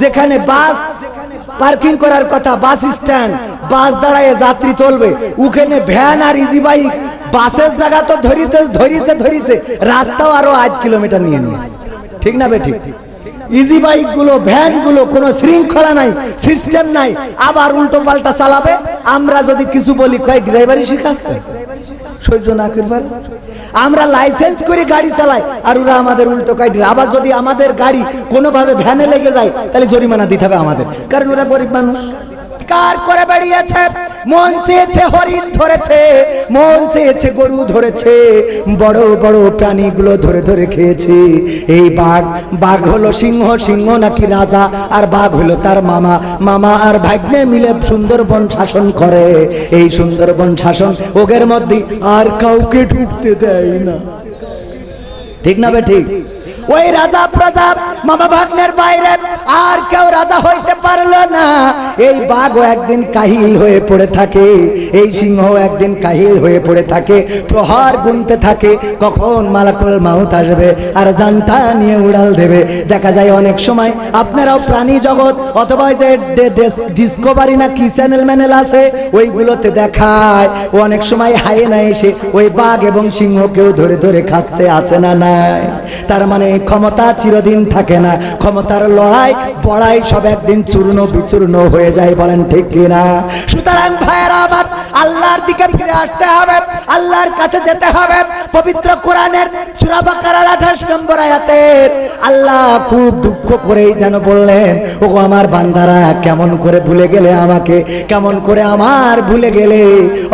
যেখানে বাস পার্কিং করার কথা, বাস স্ট্যান্ড, বাস দাঁড়ায় যাত্রী চলবে, ওখানে ভ্যান আর ইজি বাইক বাসের জায়গা তো ধরিতে ধরিছে ধরিছে, রাস্তাও আরও আট কিলোমিটার নিয়ে নিয়েছে। ঠিক না বে ঠিক ইজি বাইকগুলো ভ্যানগুলো, কোনো শৃঙ্খলা নাই সিস্টেম নাই, আবার উল্টো পাল্টা চালাবে। আমরা যদি কিছু বলি, কয় ড্রাইভারই শিখাচ্ছে? সহ্য না করবার। আমরা লাইসেন্স করে গাড়ি চালাই, আর ওরা আমাদের উল্টো দিল আবার যদি আমাদের গাড়ি কোনোভাবে ভ্যানে লেগে যায়, তাহলে জরিমানা দিতে হবে আমাদের। কারণ ওরা গরিব মানুষ। কার করে বেরিয়েছে মন চেয়েছে হরিণ ধরেছে, মন চেয়েছে গরু ধরেছে, বড় বড় প্রাণীগুলো ধরে ধরে খেয়েছে। এই বাঘ বাঘ হলো সিংহ সিংহ নাকি রাজা, আর বাঘ হলো তার মামা। মামা আর ভাগ্নে মিলে সুন্দরবন শাসন করে। এই সুন্দরবন শাসন ওগের মধ্যে আর কাউকে ঢুকতে দেয় না। ঠিক না বে ঠিক? ওই রাজা প্রজা মামা ভাগ্নের বাইরে, আর কেউ রাজা হইতে পারল না। এই বাঘও একদিন কাহিল হয়ে পড়ে থাকে, এই সিংহ একদিন কাহিল হয়ে পড়ে থাকে, প্রহার গুনতে থাকে, কখন মালাকুল মাউত আসবে আর জানটা নিয়ে উড়াল দেবে। দেখা যায় অনেক সময় আপনারাও প্রাণী জগৎ, অথবা যে ডিসকভারি না কি চ্যানেল ম্যানেল আছে, ওইগুলোতে দেখায়। ও অনেক সময় হায়ে না এসে ওই বাঘ এবং সিংহকেও ধরে ধরে খাচ্ছে, আছে না নাই? তার মানে ক্ষমতা চিরদিন থাকে না। ক্ষমতার লড়াই, বড়াই সব একদিন চূর্ণ বিচূর্ণ হয়ে যায়, বলেন ঠিক কিনা? সুতরাং ভাইয়েরা, আমার আল্লাহর দিকে ফিরে আসতে হবে, আল্লাহর কাছে যেতে হবে। পবিত্র কোরআনের বাকারার 28 নম্বর আয়াতে আল্লাহ খুব দুঃখ করেই যেন বললেন, ওগো আমার বান্দারা, কেমন করে ভুলে গেলে আমাকে? কেমন করে আমার ভুলে গেলে?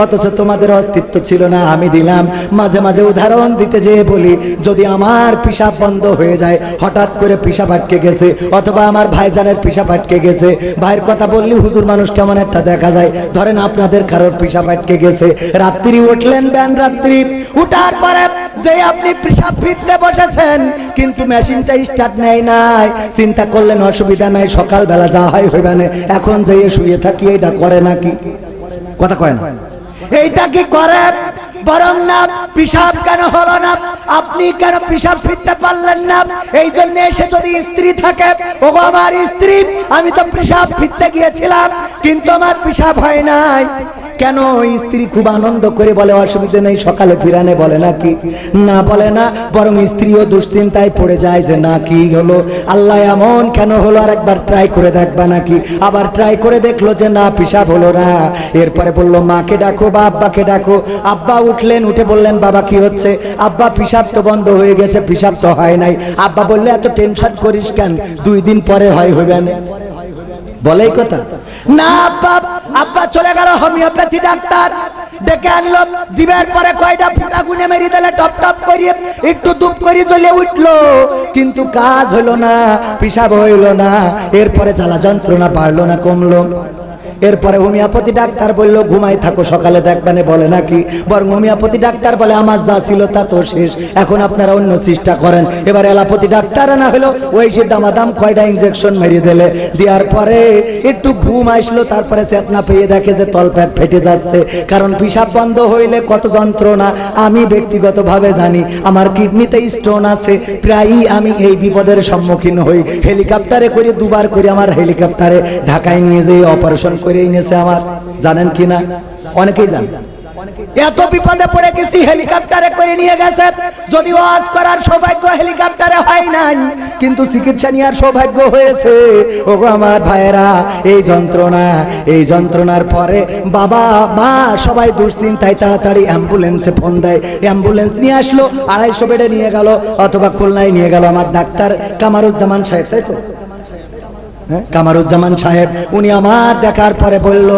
অথচ তোমাদের অস্তিত্ব ছিল না, আমি দিলাম। মাঝে মাঝে উদাহরণ দিতে যেয়ে বলি, যদি আমার পিসাব বন্ধ হয়ে যায়, হঠাৎ করে পিসাব আটকে গেছে, অথবা আমার ভাইজানের পিসাব আটকে গেছে। ভাইয়ের কথা বললি হুজুর মানুষ কেমন একটা দেখা যায়। ধরেন আপনাদের কারোর পিসাব আটকে গেছে। রাত্রি উঠলেন ব্যান রাত্রি। উঠার পরে যে আপনি পিসাব ফিরতে বসেছেন, কিন্তু মেশিনটা স্টার্ট নেয় নাই। চিন্তা করলেন অসুবিধা নাই, সকালবেলা যা হয় হইবে না। এখন যে শুয়ে থাকি, এটা করে নাকি? কথা কয় না। এইটা কি করে? বরং না পিসাব কেন হলো না? আপনি কেন পিসাব ফিরতে পারলেন না? এই জন্য এসে যদি স্ত্রী থাকে ও আমার স্ত্রী, আমি তো পিসাব ফিরতে গিয়েছিলাম, কিন্তু আমার পিসাব হয় নাই। কেন স্ত্রী খুব আনন্দ করে বলে, অসুবিধা নেই, সকালে ফিরানে বলে নাকি? না বলে না, বরং স্ত্রীও দুশ্চিন্তায় পড়ে যায় যে না কি হলো। আল্লাহ এমন কেন হলো আর একবার ট্রাই করে দেখবা নাকি? আবার ট্রাই করে দেখল যে না পিসাব হলো না। এরপরে বলল, মাকে ডাকো বা আব্বাকে ডাকো। আব্বা উঠলেন, উঠে বললেন, বাবা, কি হচ্ছে? আব্বা পিসাব তো বন্ধ হয়ে গেছে পিসাব তো হয় নাই। আব্বা বললে, এত টেনশন করিস কেন? দুই দিন পরে হয় হইবে না। বলে এই কথা। না, আব্বা আব্বা চলে গেল, হোমিওপ্যাথি ডাক্তার। ডেকে আনলো জীবের পরে কয়টা ফুটা গুনে মেরে দিলে, টপ টপ করিয়ে একটু দুপ করে চলে উঠল। কিন্তু কাজ হলো না পিসাব হইল না, এরপরে জ্বালা যন্ত্রণা বাড়লো না, কমলো। এরপরে হোমিওপ্যাথি ডাক্তার বলল ঘুমাই থাকো, সকালে দেখবেন বলে নাকি? বরং হোমিওপ্যাথি ডাক্তার বলে, আমার যা ছিল তা তো শেষ। এখন আপনারা অন্য চেষ্টা করেন। এবার এলাপতি ডাক্তার না হলো, ওই সে দামাদাম কয়টা ইনজেকশন মেরিয়ে দিলে। দেওয়ার পরে একটু ঘুম আসলো, তারপরে চেতনা পেয়ে দেখে যে তলপ্যাট ফেটে যাচ্ছে। কারণ পিসাব বন্ধ হইলে কত যন্ত্রণা, আমি ব্যক্তিগতভাবে জানি, আমার কিডনিতে স্টোন আছে, প্রায়ই আমি এই বিপদের সম্মুখীন হই। হেলিকপ্টারে করে দুবার করে আমার হেলিকপ্টারে ঢাকায় নিয়ে যেয়ে অপারেশন করে এনেছে আমার, জানেন কি অনেকেই জানেন এত বিপদে পড়ে গেছি, হেলিকপ্টারে করে নিয়ে গেছে। যদি করার সৌভাগ্য হেলিকপ্টারে হয় নাই, কিন্তু চিকিৎসা নেওয়ার সৌভাগ্য হয়েছে। আমার ভাইয়েরা, এই যন্ত্রণা, এই যন্ত্রণার পরে বাবা, মা সবাই দুশ্চিন্তায় তাড়াতাড়ি অ্যাম্বুলেন্সে ফোন দেয়। অ্যাম্বুলেন্স নিয়ে আসলো, আড়াইশো বেডে নিয়ে গেল, অথবা খুলনায় নিয়ে গেল আমার ডাক্তার কামারুজ্জামান সাহেব, তাই তো? কামারুজ্জামান সাহেব, উনি আমার দেখার পরে বলল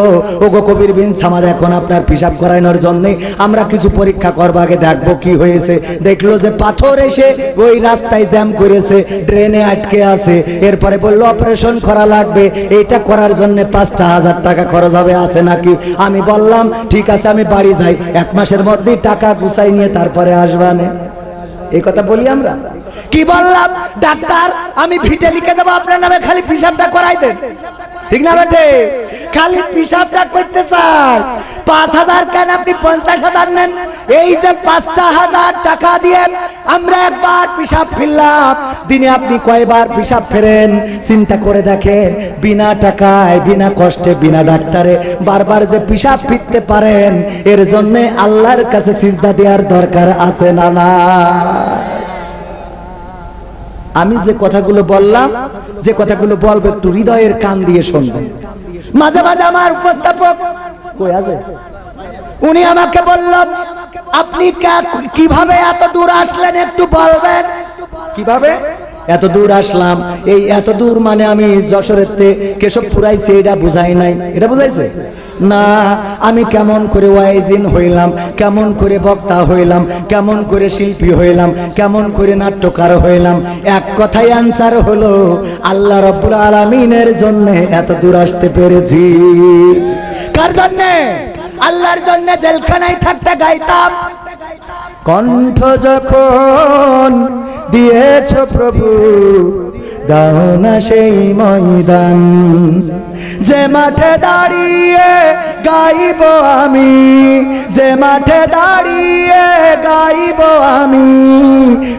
ও গো কবির বিন সামাদ, এখন আপনার পিসাব করানোর জন্য আমরা কিছু পরীক্ষা করব, আগে দেখব কি হয়েছে। দেখল যে পাথর এসে ওই রাস্তায় জ্যাম করেছে, ড্রেনে আটকে আছে। এরপরে বলল, অপারেশন করা লাগবে, এইটা করার জন্য পাঁচটা হাজার টাকা খরচ হবে, আছে নাকি? আমি বললাম, ঠিক আছে, আমি বাড়ি যাই, এক মাসের মধ্যেই টাকা গুছাই নিয়ে তারপরে আসবানে এই কথা বলি আমরা? কি বললাম? ডাক্তার, আমি ভিটে লিখে দেবো, আপনার নামে খালি পিসাবটা করাই দেন। ঠিক না বেটে? খালি পিসাবটা করতে চান। পাঁচ হাজার কেন আপনি পঞ্চাশ হাজার নেন? এই যে পাঁচটা হাজার টাকা দিয়ে আমরা একবার পিসাব ফিরলাম। দিনে আপনি কয়বার পিসাব ফেরেন? চিন্তা করে দেখেন, বিনা টাকায়, বিনা কষ্টে, বিনা ডাক্তারে বারবার যে পিসাব ফিরতে পারেন, এর জন্যে আল্লাহর কাছে সিজদা দেওয়ার দরকার আছে না না আমি যে কথাগুলো বললাম, যে কথাগুলো বলব একটু হৃদয়ের কান দিয়ে শুনবেন মাঝে মাঝে আমার উপস্থাপক কই আছে? উনি আমাকে বলল, আপনি কীভাবে এত দূর আসলেন একটু বলবেন? কীভাবে? এত দূর আসলাম। এই এত দূর মানে আমি যশোরের তে কেশব পুরাইছি এটা বুঝাই নাই। এটা বুঝাইছে? না, আমি কেমন করে ওয়াইজিন হইলাম, কেমন করে বক্তা হইলাম, কেমন করে শিল্পী হইলাম, কেমন করে নাট্যকার হইলাম, এক কথাই আনসার হলো, আল্লাহ রব্বুল আলমিনের জন্য এত দূর আসতে পেরেছি। কার জন্যে? আল্লাহর জন্য জেলখানায় থাকতে গাইতাম। কণ্ঠ যখন দিয়েছ প্রভু দাও না সেই ময়দান। যে মাঠে দাঁড়িয়ে গাইব আমি, যে মাঠে দাঁড়িয়ে গাইব আমি,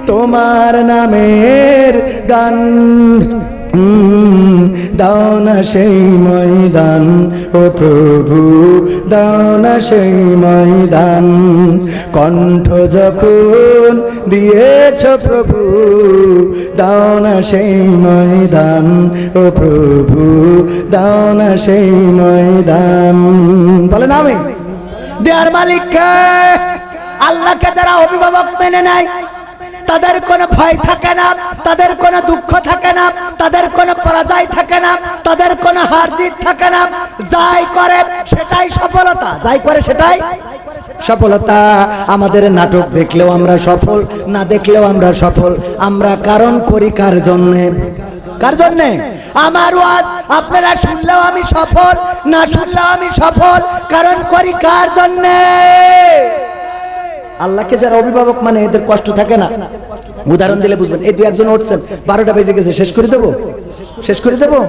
তোমার নামের গান। দাও না সেই ময়দান। ও প্রভু, দাও না সেই ময়দান। কণ্ঠ যখন দিয়েছ প্রভু, দাও না সেই ময়দান। ও প্রভু, দাও না সেই ময়দান। বলেন আমি। দেয়ার মালিককে, আল্লাহকে যারা অভিভাবক মেনে নেয় তাদের কোনো ভয় থাকে না, তাদের কোনো দুঃখ থাকে না, তাদের কোনো পরাজয় থাকে না, তাদের কোনো হার জিত থাকে না। যাই করে সেটাই সফলতা, যাই করে সেটাই সফলতা। আমাদের নাটক দেখলেও আমরা সফল, না দেখলেও আমরা সফল। আমরা কারণ করি কার জন্যে? কার জন্যে? আমার ওয়াজ, আপনারা শুনলেও আমি সফল, না শুনলেও আমি সফল। কারণ করি কার জন্যে? আল্লাহকে যারা অভিভাবক মানে এদের কষ্ট থাকে না। উদাহরণ দিলে বুঝবেন, এই দু একজন উঠছেন, বারোটা বেজে গেছে, শেষ করে দেবো? শেষ করে দেবো?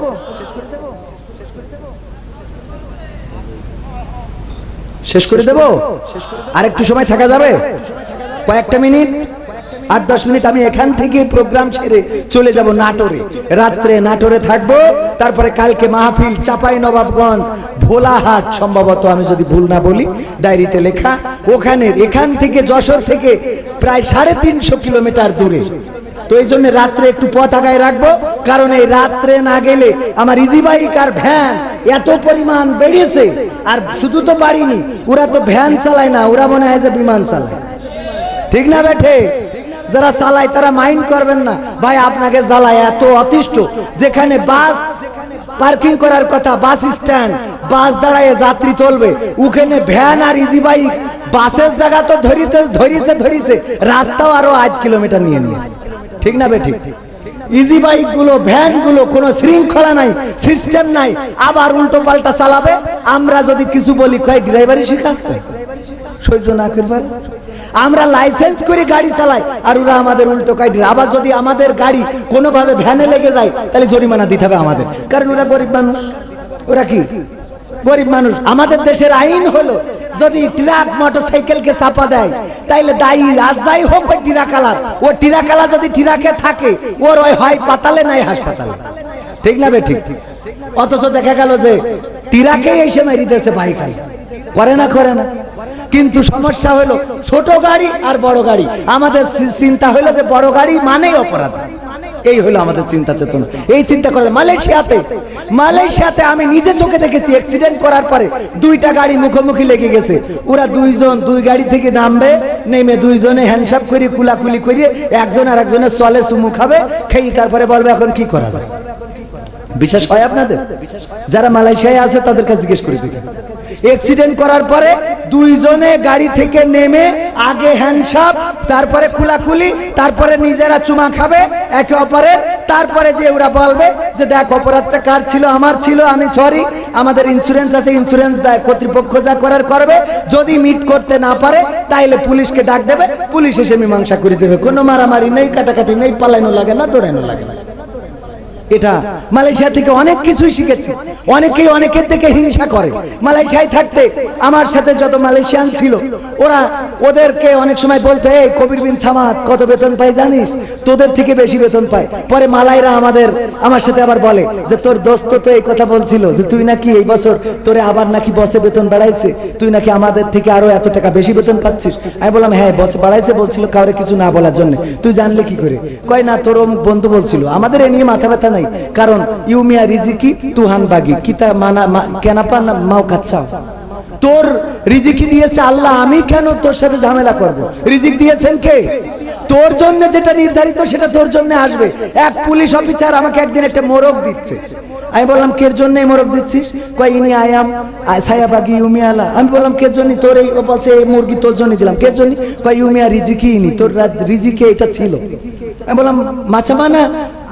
শেষ করে দেবো? আর একটু সময় থাকা যাবে? কয়েকটা মিনিট? আট দশ মিনিট আমি এখান থেকে প্রোগ্রাম ছেড়ে চলে যাব নাটোরে। রাত্রে নাটোরে থাকব, তারপরে কালকে মাহফিল চাপাই নবাবগঞ্জ, ভোলাহাট, সম্ভবত আমি যদি ভুল না বলি, ডায়েরিতে লেখা। ওখানে, এখান থেকে যশোর থেকে প্রায় সাড়ে তিনশো কিলোমিটার দূরে। তো এই জন্য রাত্রে একটু পথ আগায় রাখব, কারণ এই রাত্রে না গেলে আমার ইজি বাইক আর ভ্যান এত পরিমাণ বেড়েছে, আর শুধু তো বাড়িনি, ওরা তো ভ্যান চালায় না, ওরা মনে হয় যে বিমান চালায়। ঠিক না বেঠে? যারা চালায় তারা মাইন্ড করবেন না। ভাই, আপনাকে জ্বালায় এত অতিষ্ঠ। যেখানে বাস পার্কিং করার কথা, বাস স্ট্যান্ড, বাস দাঁড়ায় যাত্রী চলবে। ওখানে ভ্যান আর ইজি বাইক বাসের জায়গা তো ধরিতে ধরিছে ধরিছে। রাস্তাও আরও আট কিলোমিটার নিয়ে নিয়েছে ঠিক না বে ঠিক? ইজি বাইকগুলো, ভ্যানগুলো, কোনো শৃঙ্খলা নাই সিস্টেম নাই। আবার উল্টো পাল্টা চালাবে। আমরা যদি কিছু বলি, কয় ড্রাইভারই শিখাচ্ছে? সহ্য না করবার? আমরা লাইসেন্স করে গাড়ি চালাই, আর ওরা আমাদের উল্টো কাইডি আবার যদি আমাদের গাড়ি কোনোভাবে ভ্যানে লেগে যায়, তাহলে জরিমানা দিতে হবে আমাদের। কারণ ওরা গরিব মানুষ। ওরা কি? গরিব মানুষ। আমাদের দেশের আইন হলো, যদি ট্রাক, মোটরসাইকেলকে চাপা দেয়, তাইলে দায়ী আজ যাই হোক ওই টিরাকালার ও টিরাকালা যদি টিরাকে থাকে, ওর ওই হয় পাতালে, নাই হাসপাতালে। ঠিক না বে ঠিক? অথচ দেখা গেল যে টিরাকেই এসে মেরিতেছে বাইকাই করে না করে না। কিন্তু সমস্যা হলো ছোট গাড়ি আর বড় গাড়ি। আমাদের চিন্তা হলো যে বড় গাড়ি মানেই অপরাধ। এই হলো আমাদের চিন্তা চেতনা। এই চিন্তা করে মালয়েশিয়াতে মালয়েশিয়াতে আমি নিজে চোখে দেখেছি অ্যাক্সিডেন্ট করার পরে দুইটা গাড়ি মুখোমুখি লেগে গেছে। ওরা দুইজন দুই গাড়ি থেকে নামবে, নেমে দুইজনে হ্যান্ডসাপ করে, কুলাকুলি করিয়ে একজন আর একজনের চলে চুমু খাবে, খেয়ে তারপরে বলবে এখন কি করা যায়। বিশ্বাস হয় আপনাদের? যারা মালয়েশিয়ায় আছে তাদের কাছে জিজ্ঞেস করে দেখেন অ্যাক্সিডেন্ট করার পরে দুইজনে গাড়ি থেকে নেমে আগে হ্যান্ডসাপ তারপরে কুলাকুলি তারপরে নিজেরা চুমা খাবে, একে অপরের, তারপরে যে ওরা বলবে যে দেখ, অপরাধটা কার ছিল, আমার ছিল, আমি সরি আমাদের ইন্স্যুরেন্স আছে ইন্স্যুরেন্স দেয়, কর্তৃপক্ষ যা করার করবে, যদি মিট করতে না পারে, তাইলে পুলিশকে ডাক দেবে, পুলিশ এসে মীমাংসা করে দেবে, কোনো মারামারি নেই, কাটাকাটি নেই পালানো লাগে না দৌড়ানো লাগে না। এটা মালয়েশিয়া থেকে অনেক কিছুই শিখেছি। অনেকেই অনেকের থেকে হিংসা করে। মালয়েশিয়ায় থাকতে আমার সাথে যত মালয়েশিয়ান ছিল, ওরা ওদেরকে অনেক সময় বলতো, এই কবির বিন সামাদ, কত বেতন পাই জানিস? তোদের থেকে বেশি বেতন পায়। পরে মালাইরা আমাদের, আমার সাথে আবার বলে যে, তোর দোস্ত তো এই কথা বলছিল যে, তুই নাকি এই বছর তোরে আবার নাকি বসে বেতন বাড়াইছে। তুই নাকি আমাদের থেকে আরও এত টাকা বেশি বেতন পাচ্ছিস? আমি বললাম হ্যাঁ বসে বাড়াইছে, বলছিল কাউরে কিছু না বলার জন্য। তুই জানলে কি করে? কয়, না তোর বন্ধু বলছিল। আমাদের এ নিয়ে মাথা ব্যথা নাই। কারণ ইউমিয়া রিজিকি তুহান বাগি। কিতা মানা কেনাপা না, মাও কাচ্চাও তোর রিজিকি দিয়েছে আল্লাহ, আমি কেন তোর সাথে ঝামেলা করব? রিজিক দিয়েছেন কে? তোর জন্য যেটা নির্ধারিত, সেটা তোর জন্য আসবে। এক পুলিশ অফিসার আমাকে একদিন একটা মোরগ দিচ্ছে। আমি বললাম, কের জন্য মোরগ দিচ্ছিস? কয়, ইনি আয়াম সায়াবাগি ইউমি আলা আমি বললাম, কের জন্য তোর এই ও বলছে, এই মুরগি তোর জন্য দিলাম। কের জন্য? কয়, ইউমিয়া রিজিকি ইনি, তোর রিজিকে এটা ছিল। আমি বললাম, মাছামানা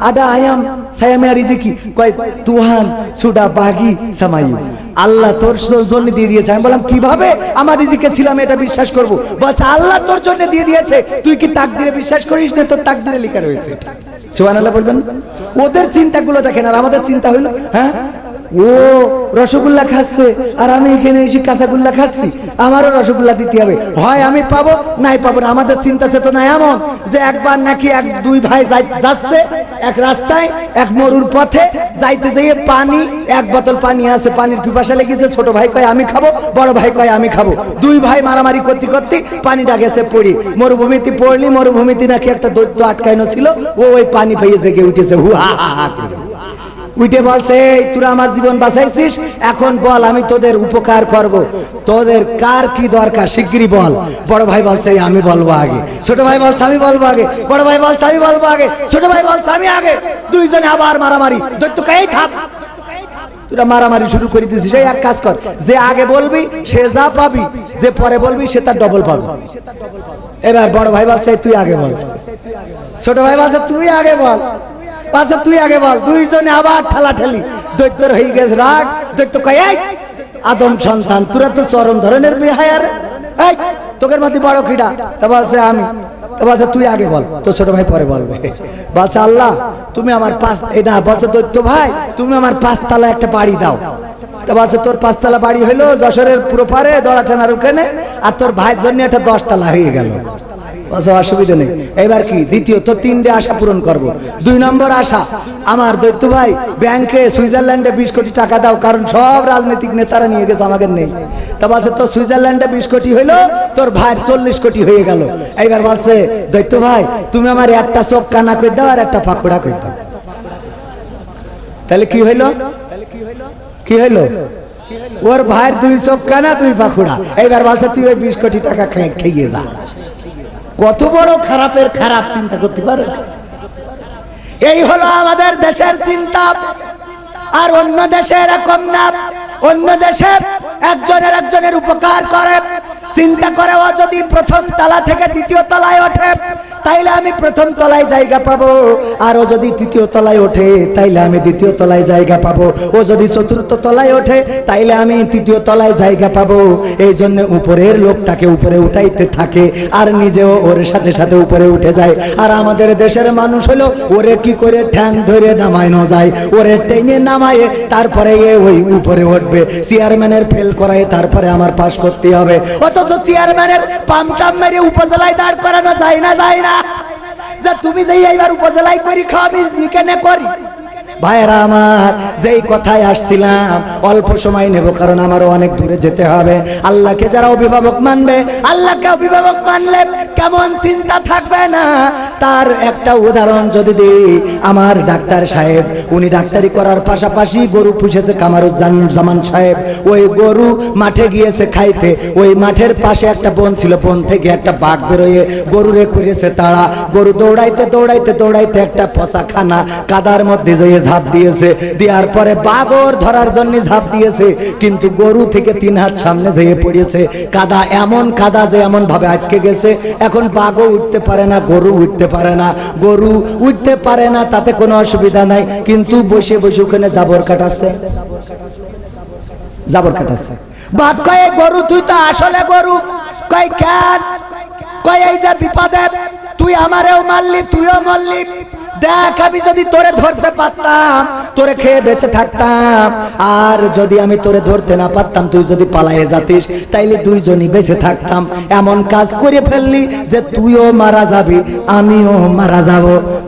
আদা আয়াম সায়ামিয়া রিজিকি কয়, তুহান, সুডা, বাগি সামাইউ আল্লাহ তোর জন্য দিয়ে দিয়েছে। আমি বললাম, কীভাবে? আমার রিজিকে ছিলাম এটা বিশ্বাস করব। বলছে, আল্লাহ তোর জন্য দিয়ে দিয়েছে। তুই কি তাকদিরে বিশ্বাস করিস না? তোর তাকদিরে লেখা রয়েছে সুবহানাল্লাহ বলবেন। ওদের চিন্তাগুলো দেখেন, আর আমাদের চিন্তা হইল হ্যাঁ? ও রসগোল্লা খাচ্ছে আর আমি এখানে এসে কাঁচাগোল্লা খাচ্ছি আমারও রসগোল্লা দিতে হবে হয় আমি পাবো নাই পাবো না আমাদের চিন্তা চেতনা এমন যে একবার নাকি এক দুই ভাই যাচ্ছে এক রাস্তায় এক মরুর পথে যাইতে যেয়ে পানি এক বোতল পানি আছে পানির পিপাসা লেগেছে ছোট ভাই কয় আমি খাব বড় ভাই কয় আমি খাব দুই ভাই মারামারি করতে করতে পানিটা গেছে পড়ি মরুভূমিতে পড়লি মরুভূমিতে নাকি একটা দৈত্য আটকাইনো ছিল ও ওই পানি পেয়ে জেগে উঠেছে হু হা হা হা। উঠে বলছে, এই আমার জীবন বাঁচাইছিস, এখন বল, আমি তোদের উপকার করব। তোদের কার কি দরকার? শিগগিরই বল। বড় ভাই বলছে আমি বলব আগে। ছোট ভাই বলছে, আমি বলব আগে। বড় ভাই বলছে, আমি বলব আগে। ছোট ভাই বলছে, আমি আগে। দুইজনে আবার মারামারি। দৈত্য এই থাপ। তোরা মারামারি শুরু করে দিছিস এই এক কাজ কর, যে আগে বলবি, সে যা পাবি, যে পরে বলবি, সে তার ডবল পাবি। এবার বড় ভাই বলছে তুই আগে বল। ছোট ভাই বলছে, তুই আগে বল। আচ্ছা তুই আগে বল, দুইজনে আবার ঠেলা ঠেলি দৈত্যর হয়ে গেছে রাগ। দৈত্য কয়, এই, আদম সন্তান, তোরা তো চরম ধরনের বিহায়ার। এই, তোকের মধ্যে বড় খিডা তা বলছে, আমি। বলছে, তুই আগে বল তো ছোট ভাই পরে বলবে। বলছে, আল্লাহ, তুমি আমার পাঁচ এটা বলছে, দৈত্য ভাই, তুমি আমার পাঁচতলা একটা বাড়ি দাও। তা বলছে, তোর পাঁচতলা বাড়ি হইল যশোরের পুরো পারে দড়া টানার ওখানে, আর তোর ভাইয়ের জন্য একটা দশতলা হয়ে গেল। বলছে অসুবিধা নেই। এবার কি? তিনটে আশা পূরণ করব। দুই নম্বর আশা, আমার দৈত্য ভাই ব্যাংকে সুইজারল্যান্ডে বিশ কোটি টাকা দাও, কারণ সব রাজনৈতিক নেতারা নিয়ে গেছে, আমাদের নেই। তা বলছে তো সুইজারল্যান্ডে বিশ কোটি হইল, তোর চল্লিশ কোটি হয়ে গেল। বলছে, দৈত্য ভাই, তুমি আমার একটা চোখ কানা করে দাও, আর একটা পাকুড়া করে দাও। তাহলে কি হইল? কি হইল? ওর ভাইয়ের দুই চোখ কানা দুই পাখুড়া এইবার বলছে, তুই ওই বিশ কোটি টাকা খেয়ে যা। কত বড় খারাপের খারাপ চিন্তা করতে পারে? এই হলো আমাদের দেশের চিন্তা, আর অন্য দেশে এরকম না। অন্য দেশে একজনের একজনের উপকার করে, চিন্তা করে ও যদি প্রথম তলা থেকে দ্বিতীয় তলায় ওঠে, তাইলে আমি প্রথম তলায় জায়গা পাবো। আর ও যদি তৃতীয় তলায় ওঠে, তাইলে আমি দ্বিতীয় তলায় জায়গা পাবো। ও যদি চতুর্থ তলায় ওঠে, তাইলে আমি তৃতীয় তলায় জায়গা পাবো। এই জন্য উপরের লোকটাকে উপরে উঠাইতে থাকে, আর নিজেও ওর সাথে সাথে উপরে উঠে যায়। আর আমাদের দেশের মানুষ হলো, ওরে কি করে ঠ্যাং ধরে নামাইনো যায়, ওরে টেনে নামায়ে, তারপরে এ ওই উপরে উঠবে চেয়ারম্যানের ফেল করাই তারপরে আমার পাস করতে হবে। অথচ চেয়ারম্যানের পামটাম মেরে উপজেলায় দাঁড় করানো যায় না যায় না। যে তুমি যে এইবার উপজেলায় করি খাওয়াবি এখানে করি? ভাইরা আমার, যেই কথায় আসছিলাম, অল্প সময় নেব কারণ আমারও অনেক দূরে যেতে হবে। আল্লাহকে যারা অভিভাবক মানবে, আল্লাহকে অভিভাবক মানলে কেমন চিন্তা থাকবে না? তার একটা উদাহরণ যদি দিই, আমার ডাক্তার সাহেব, উনি ডাক্তারি করার পাশাপাশি গরু পুষেছে কামারুজ্জামান সাহেব। ওই গরু মাঠে গিয়েছে খাইতে, ওই মাঠের পাশে একটা বন ছিল, বন থেকে একটা বাঘ বেরোয়, গরুরে করেছে তারা। গরু দৌড়াইতে দৌড়াইতে দৌড়াইতে একটা পচা খানা কাদার মধ্যে যেয়ে ঝাঁপ দিয়েছে। দেওয়ার পরে বাগর ধরার জন্য ঝাঁপ দিয়েছে। কিন্তু গরু থেকে তিন হাত সামনে যেয়ে পড়েছে। কাদা এমন কাদা যে এমন ভাবে আটকে গেছে। এখন বাঘও উঠতে পারে না, গরু উঠতে পারে না। গরু উঠতে পারে না, তাতে কোনো অসুবিধা নাই। কিন্তু বসে বসে ওখানে জাবর কাটাচ্ছে। জাবর কাটাচ্ছে। বা কয়ে, গরু, তুই তো আসলে গরু। কয়, কেন? কয়, এই যে বিপদে, তুই আমারেও মারলি, তুইও মারলি। দেখ, আমি যদি তোরে ধরতে পারতাম, তোরে খেয়ে বেঁচে থাকতাম। আর যদি আমি তোরে ধরতে না পারতাম, তুই যদি পালায়ে যাতিস, তাইলে দুইজনই বেঁচে থাকতাম। এমন কাজ করে ফেললি যে তুইও মারা যাবি, আমিও মারা যাব।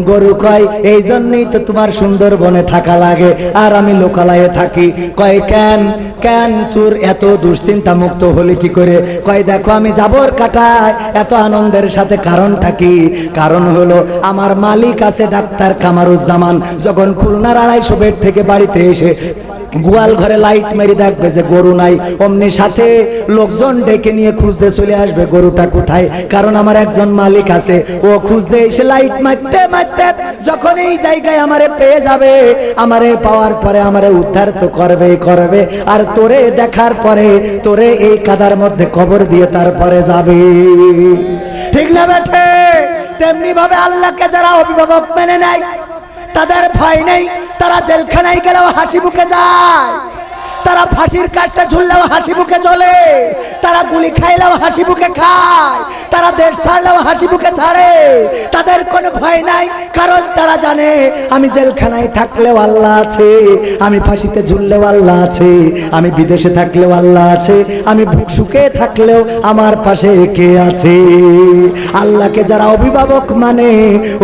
গরু কয়, এই জন্যই তো তোমার সুন্দর বনে থাকা লাগে, আর আমি লোকালয়ে থাকি। কয়, কেন কেন তোর এত দুশ্চিন্তা মুক্ত হলি কি করে? কয়, দেখো, আমি যাবর কাটায়, এত আনন্দের সাথে কারণটা কি? কারণ হলো, আমার মালিক আছে ডাক্তার কামারুজ্জামান যখন খুলনার আড়াইশো বেড থেকে বাড়িতে এসে গোয়াল ঘরে লাইট মেরে দেখবে যে গরু নাই, অমনি সাথে লোকজন ডেকে নিয়ে খুঁজতে চলে আসবে, গরুটা কোথায়? কারণ আমার একজন মালিক আছে, ও খুঁজতে এসে লাইট মারতে মারতে যখন এই জায়গায় আমারে পেয়ে যাবে, আমারে পাওয়ার পরে আমারে উদ্ধার তো করবে করবে, আর তোরে দেখার পরে তোরে এই কাদার মধ্যে কবর দিয়ে তারপরে যাবে। ঠিক না বেঠে? তেমনি ভাবে আল্লাহকে যারা অভিভাবক মেনে নেয়, তাদের ভয় নেই, তারা জেলখানায় গেলেও হাসি মুখে যায়। তারা ফাঁসির কাজটা ঝুললেও হাসি মুখে চলে। তারা গুলি খাইলেও হাসি মুখে খায়। তারা দেশ ছাড়লেও হাসি মুখে ছাড়ে। তাদের কোনো ভয় নাই, কারণ তারা জানে, আমি জেলখানায় থাকলেও আল্লাহ আছে। আমি ফাঁসিতে ঝুললেও আল্লাহ আছে। আমি বিদেশে থাকলেও আল্লাহ আছে। আমি সুখে থাকলেও আমার পাশে কে আছে? আল্লাহকে যারা অভিভাবক মানে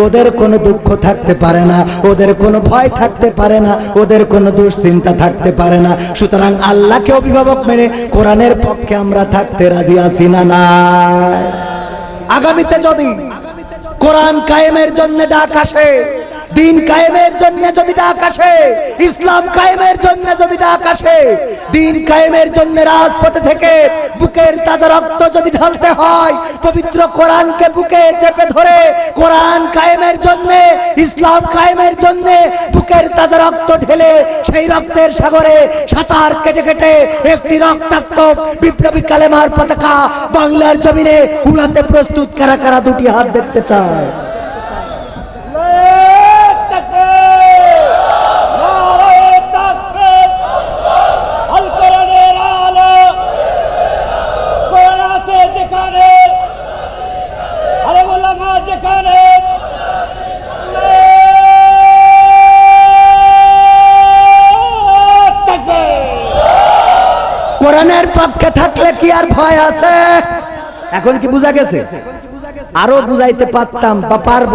ওদের কোনো দুঃখ থাকতে পারে না, ওদের কোনো ভয় থাকতে পারে না, ওদের কোনো দুশ্চিন্তা থাকতে পারে না। সুতরাং আল্লাহকে অভিভাবক মেনে কোরআনের পক্ষে আমরা থাকতে রাজি আছি না আগামীতে যদি কোরআন কায়েমের জন্য ডাক আসে, দিন কায়েমের জন্য যদি ডাক আসে, ইসলাম কায়েমের জন্য যদি ডাক আসে, দিন কায়েমের জন্য রাজপথে থেকে বুকের তাজা রক্ত যদি ঢালতে হয়, পবিত্র কোরআনকে বুকে চেপে ধরে কোরআন কায়েমের জন্য, ইসলাম কায়েমের জন্য বুকের তাজা রক্ত ঢেলে সেই রক্তের সাগরে সাঁতার কেটে কেটে একটি রক্তাক্ত বিপ্লবী কালেমার পতাকা বাংলার জমিনে উড়াতে প্রস্তুত কারা কারা দুটি হাত দেখতে চায়? কোরআনের পক্ষে থাকলে কি আর ভয় আছে? এখন কি বুঝা গেছে? আরও বুঝাইতে পারতাম বা পারব।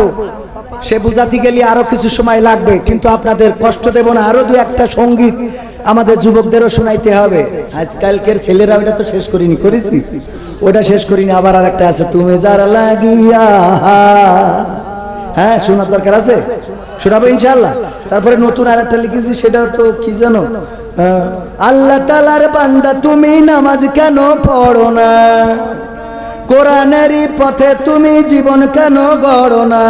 সে বুঝাতে গেলে আরও কিছু সময় লাগবে, কিন্তু আপনাদের কষ্ট দেব না। আরও দু একটা সংগীত আমাদের যুবকদেরও শোনাইতে হবে। আজকালকের ছেলেরা ওটা তো শেষ করিনি, করেছি। ওটা শেষ করিনি, আবার আর একটা আছে, তুমি যারা লাগিয়া হ্যাঁ শোনার দরকার আছে? শোনাবো ইনশাল্লাহ তারপরে নতুন আর একটা লিখেছি, সেটা তো কি জানো আল্লাহ তালার বান্দা তুমি নামাজ কেন পড়ো না? কোরআনেরই পথে তুমি জীবন কেন গড়ো না?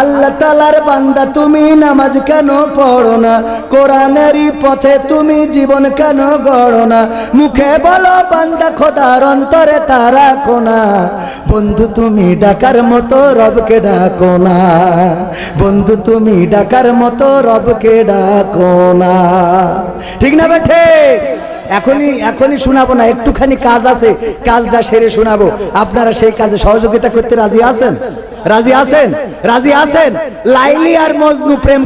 আল্লাহ তালার বান্দা, তুমি নামাজ কেন পড়ো না? কোরআনেরই পথে তুমি জীবন কেন গড়ো না? মুখে বলো, বান্দা, খোদার অন্তরে তারা কোনা বন্ধু, তুমি ডাকার মতো রবকে ডাকো না। বন্ধু, তুমি ডাকার মতো রবকে ডাকো না। ঠিক না বেঠে এখনই এখনই শোনাবো না, একটুখানি কাজ আছে, কাজটা সেরে শোনাবো। আপনারা সেই কাজে সহযোগিতা করতে রাজি আছেন? রাজি আছেন? রাজি আছেন? লাইলি আর মজনু প্রেম